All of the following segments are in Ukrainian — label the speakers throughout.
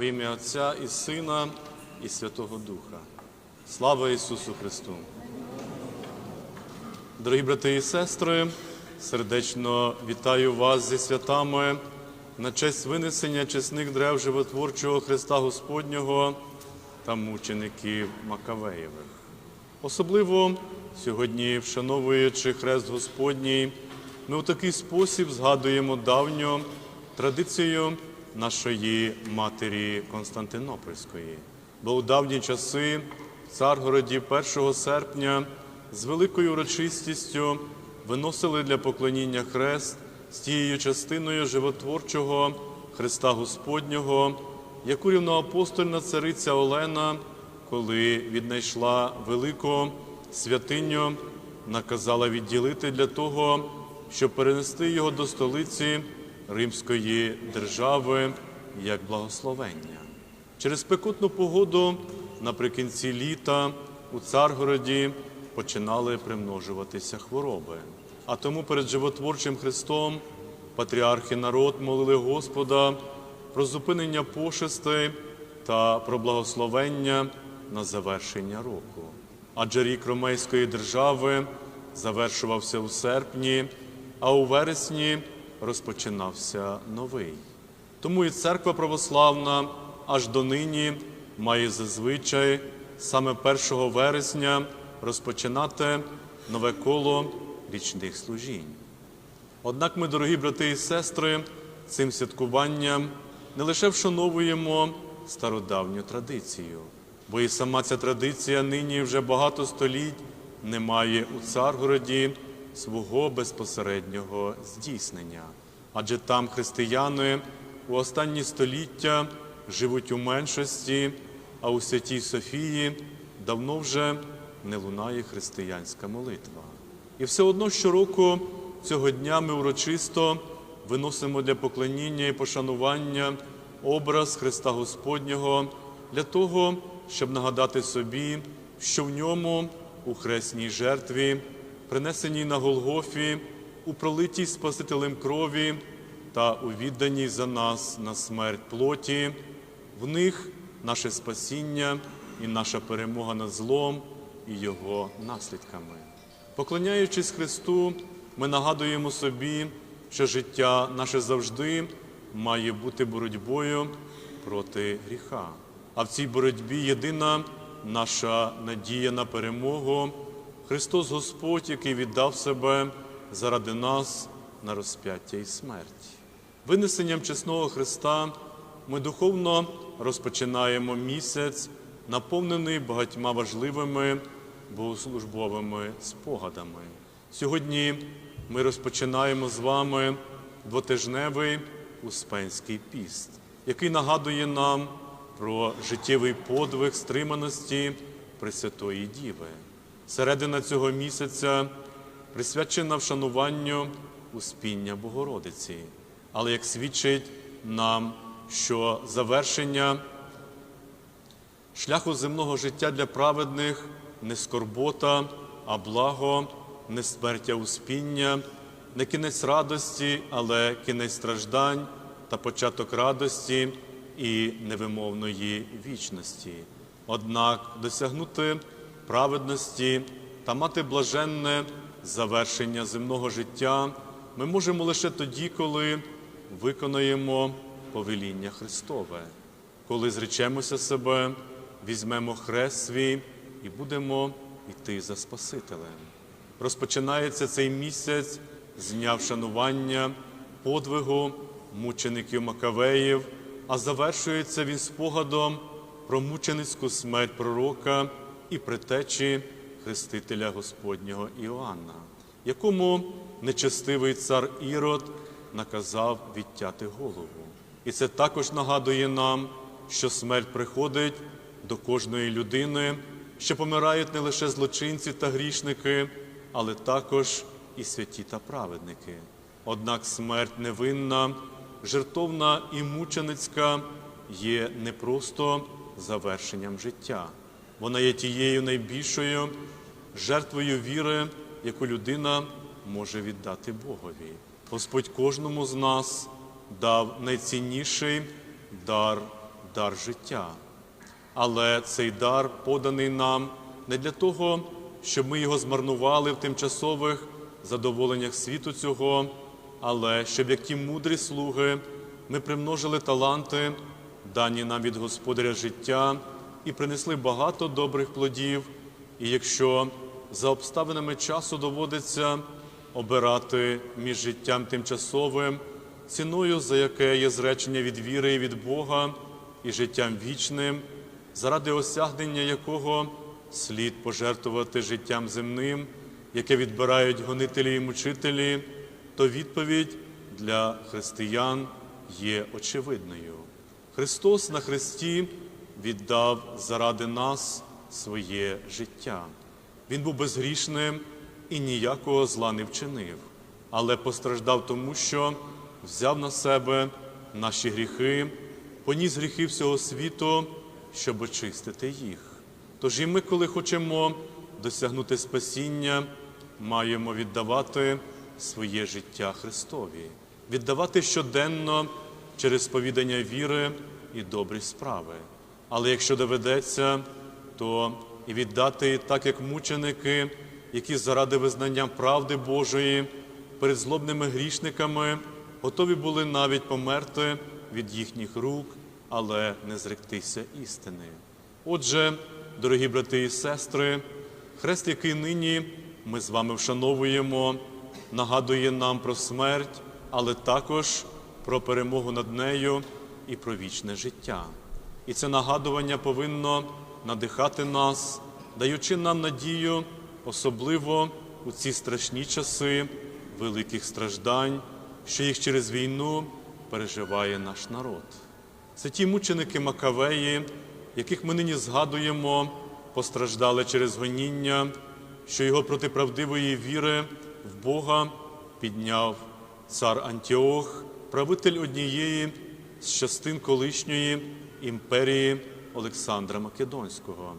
Speaker 1: В ім'я Отця і Сина, і Святого Духа. Слава Ісусу Христу! Дорогі брати і сестри, сердечно вітаю вас зі святами на честь винесення чесних древ животворчого Христа Господнього та мучеників Макавеєвих. Особливо сьогодні, вшановуючи хрест Господній, ми у такий спосіб згадуємо давню традицію нашої матері Константинопольської. Бо у давні часи в Царгороді 1 серпня з великою урочистістю виносили для поклоніння хрест з тією частиною животворчого Христа Господнього, яку рівноапостольна цариця Олена, коли віднайшла велику святиню, наказала відділити для того, щоб перенести його до столиці Римської держави як благословення. Через пекутну погоду наприкінці літа у Царгороді починали примножуватися хвороби. А тому перед животворчим Христом патріархи народ молили Господа про зупинення пошестей та про благословення на завершення року. Адже рік Ромейської держави завершувався у серпні, а у вересні розпочинався новий. Тому і церква православна аж донині має зазвичай саме 1 вересня розпочинати нове коло річних служінь. Однак ми, дорогі брати і сестри, цим святкуванням не лише вшановуємо стародавню традицію, бо і сама ця традиція нині вже багато століть не має у Царгороді свого безпосереднього здійснення. Адже там християни у останні століття живуть у меншості, а у Святій Софії давно вже не лунає християнська молитва. І все одно щороку цього дня ми урочисто виносимо для поклоніння і пошанування образ Христа Господнього для того, щоб нагадати собі, що в ньому у хресній жертві, принесеній на Голгофі, у пролитій Спасителем крові та у відданій за нас на смерть плоті, в них наше спасіння і наша перемога над злом і його наслідками. Поклоняючись Христу, ми нагадуємо собі, що життя наше завжди має бути боротьбою проти гріха. А в цій боротьбі єдина наша надія на перемогу Христос Господь, який віддав себе заради нас на розп'яття і смерть. Винесенням чесного Христа ми духовно розпочинаємо місяць, наповнений багатьма важливими богослужбовими спогадами. Сьогодні ми розпочинаємо з вами двотижневий Успенський піст, який нагадує нам про життєвий подвиг стриманості Пресвятої Діви. Середина цього місяця присвячена вшануванню Успіння Богородиці, але як свідчить нам, що завершення шляху земного життя для праведних не скорбота, а благо, не смертя успіння, не кінець радості, але кінець страждань та початок радості і невимовної вічності. Однак досягнути праведності та мати блаженне завершення земного життя ми можемо лише тоді, коли виконаємо повеління Христове, коли зречемося себе, візьмемо хрест свій і будемо йти за Спасителем. Розпочинається цей місяць з дня вшанування, подвигу мучеників Макавеїв, а завершується він спогадом про мученицьку смерть пророка і притечі Хрестителя Господнього Іоанна, якому нечестивий цар Ірод наказав відтяти голову. І це також нагадує нам, що смерть приходить до кожної людини, що помирають не лише злочинці та грішники, але також і святі та праведники. Однак смерть невинна, жертовна і мученицька є не просто завершенням життя. Вона є тією найбільшою жертвою віри, яку людина може віддати Богові. Господь кожному з нас дав найцінніший дар дар життя. Але цей дар поданий нам не для того, щоб ми його змарнували в тимчасових задоволеннях світу цього, але щоб як ті мудрі слуги ми примножили таланти, дані нам від Господаря життя, і принесли багато добрих плодів. І якщо за обставинами часу доводиться обирати між життям тимчасовим, ціною, за яке є зречення від віри і від Бога, і життям вічним, заради осягнення якого слід пожертвувати життям земним, яке відбирають гонителі і мучителі, то відповідь для християн є очевидною. Христос на Христі віддав заради нас своє життя. Він був безгрішним і ніякого зла не вчинив, але постраждав тому, що взяв на себе наші гріхи, поніс гріхи всього світу, щоб очистити їх. Тож і ми, коли хочемо досягнути спасіння, маємо віддавати своє життя Христові, віддавати щоденно через сповідання віри і добрі справи. Але якщо доведеться, то і віддати так, як мученики, які заради визнання правди Божої перед злобними грішниками готові були навіть померти від їхніх рук, але не зректися істини. Отже, дорогі брати і сестри, хрест, який нині ми з вами вшановуємо, нагадує нам про смерть, але також про перемогу над нею і про вічне життя. І це нагадування повинно надихати нас, даючи нам надію, особливо у ці страшні часи великих страждань, що їх через війну переживає наш народ. Це ті мученики Макавеї, яких ми нині згадуємо, постраждали через гоніння, що його проти правдивої віри в Бога підняв цар Антіох, правитель однієї з частин колишньої імперії Олександра Македонського,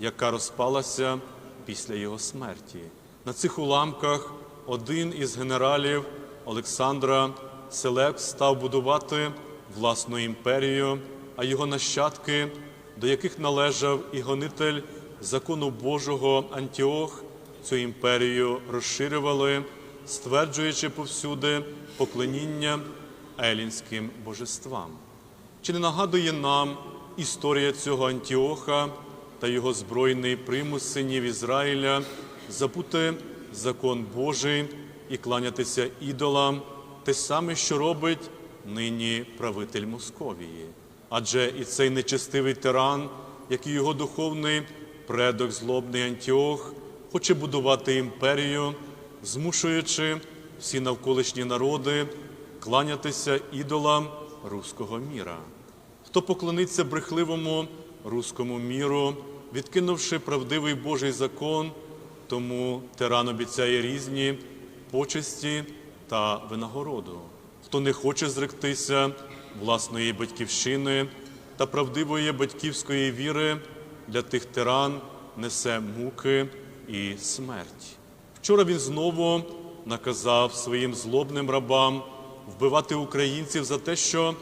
Speaker 1: яка розпалася після його смерті. На цих уламках один із генералів Олександра Селеп став будувати власну імперію, а його нащадки, до яких належав і гонитель закону Божого Антіох, цю імперію розширювали, стверджуючи повсюди поклоніння елінським божествам. Чи не нагадує нам історія цього Антіоха та його збройний примус синів Ізраїля забути закон Божий і кланятися ідолам, те саме, що робить нині правитель Московії? Адже і цей нечестивий тиран, як і його духовний предок злобний Антіох, хоче будувати імперію, змушуючи всі навколишні народи кланятися ідолам руського міра. Хто поклониться брехливому руському міру, відкинувши правдивий Божий закон, тому тиран обіцяє різні почесті та винагороду. Хто не хоче зректися власної батьківщини та правдивої батьківської віри, для тих тиран несе муки і смерть. Вчора він знову наказав своїм злобним рабам вбивати українців за те, що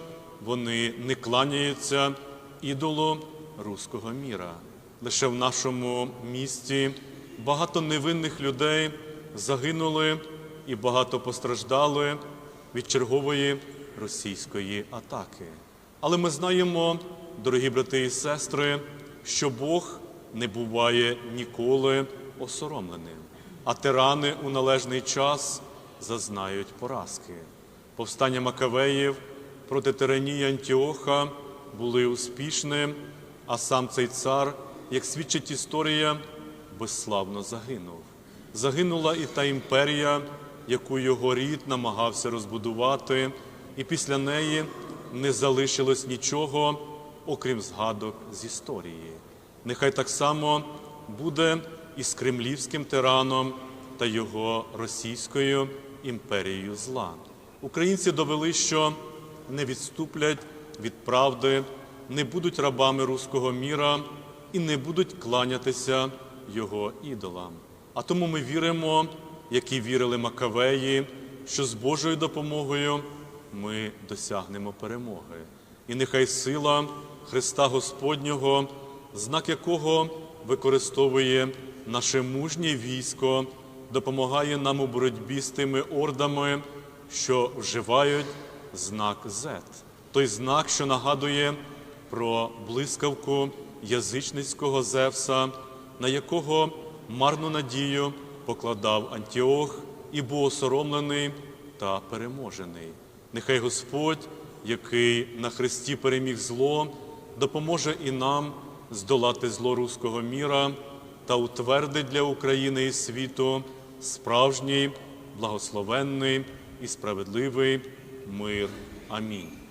Speaker 1: вони не кланяються ідолу руського міра. Лише в нашому місті багато невинних людей загинули і багато постраждали від чергової російської атаки. Але ми знаємо, дорогі брати і сестри, що Бог не буває ніколи осоромленим, а тирани у належний час зазнають поразки. Повстання Макавеїв проти тиранії Антіоха були успішним, а сам цей цар, як свідчить історія, безславно загинув. Загинула і та імперія, яку його рід намагався розбудувати, і після неї не залишилось нічого, окрім згадок з історії. Нехай так само буде і з кремлівським тираном та його російською імперією зла. Українці довели, що не відступлять від правди, не будуть рабами руського міра і не будуть кланятися його ідолам. А тому ми віримо, як і вірили Макавеї, що з Божою допомогою ми досягнемо перемоги. І нехай сила Христа Господнього, знак якого використовує наше мужнє військо, допомагає нам у боротьбі з тими ордами, що вживають знак Z. Той знак, що нагадує про блискавку язичницького Зевса, на якого марну надію покладав Антіох і був осоромлений та переможений. Нехай Господь, який на Христі переміг зло, допоможе і нам здолати зло руського міра та утвердить для України і світу справжній, благословенний і справедливий мир. Амінь.